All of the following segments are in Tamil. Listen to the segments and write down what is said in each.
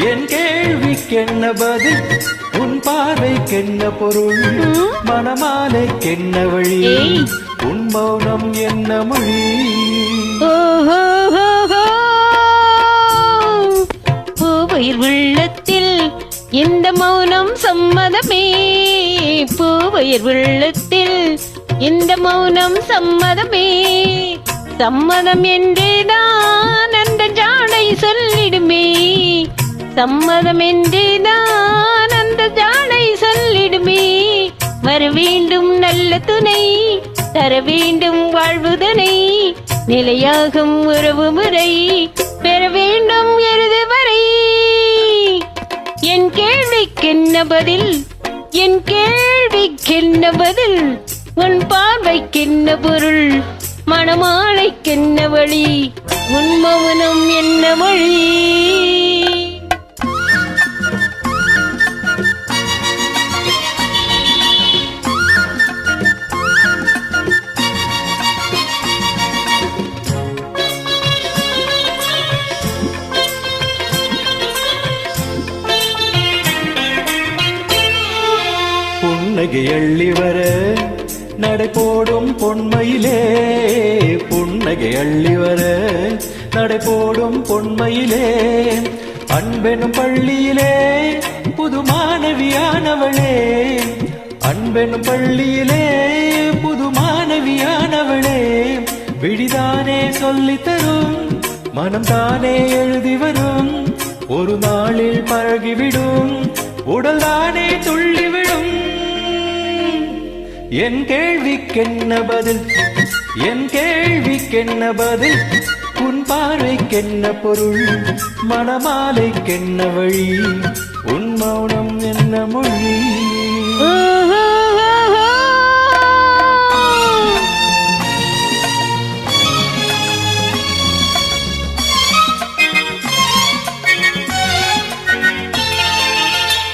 என் கேள்விக்கென்ன பதில்? உன் பார்வைக்கென்ன பொருள்? மணமாலைக்கென்ன வழி. உன் மௌனம் என்ன மொழி? பூவையில் உள்ளத்தில் இந்த மௌனம் சம்மதமே? பூவையில் உள்ளத்தில் இந்த மௌனம் சம்மதமே? சம்மதம் என்றேதான் சம்மதம் என்றேதான் அந்த ஜாடை சொல்லிடுமே. வர வேண்டும் நல்ல துணை தர வேண்டும் வாழ்வுதனை. நிலையாகும் உறவு முறை பெற வேண்டும் இறுதி வரை. என் கேள்விக்கென்ன பதில் என் கேள்விக்கென்ன பதில் உன் பார்வைக்கென்ன பொருள் மணமாலைக்கென்ன வழி உன் மௌனம் என்ன மொழி புன்னகை அள்ளி வர நடை போடும் பொன்மையிலே புன்னகை அள்ளி வர நடை போடும் பொன்மையிலே அன்பெனும் பள்ளியிலே புது மாணவியானவளே. அன்பெனும் பள்ளியிலே புது மாணவியானவளே. விழிதானே சொல்லித்தரும் மனம் தானே எழுதி வரும். ஒரு நாளில் பழகிவிடும் உடல் தானே துள்ளிவிடும். என் கேள்விக்கென்ன பதில்? என் கேள்விக்கென்ன பதில்? உன் பார்வைக்கென்ன பொருள்? மணமாலைக்கென்ன வழி? உன் மௌனம் என்ன மொழி?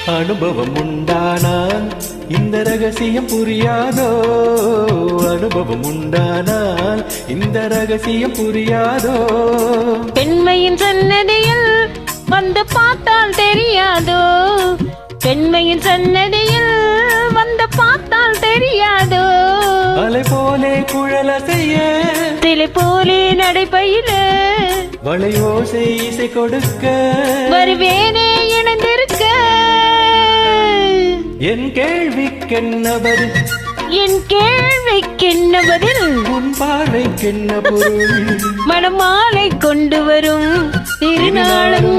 அனுபவம் உண்டானால் இந்த ரகசியம் புரியாதோ? அனுபவம் உண்டானால் இந்த ரகசியம் புரியாதோ? பெண்மையின் சன்னதியில் வந்து பார்த்தால் தெரியாதோ? பெண்மையின் சன்னதியில் வந்து பார்த்தால் தெரியாதோ? அலை போலே குழல செய்ய சிலை போலே நடைபயில வளையோசை இசை கொடுக்க வருவேனே இணைந்திருக்க என் கேள்விக்கென்ன பதில் என் கேள்விக்கென்ன பதில் உன் பார்வைக்கென்ன பொருள்? மணமாலை கொண்டு வரும். திருநாளம்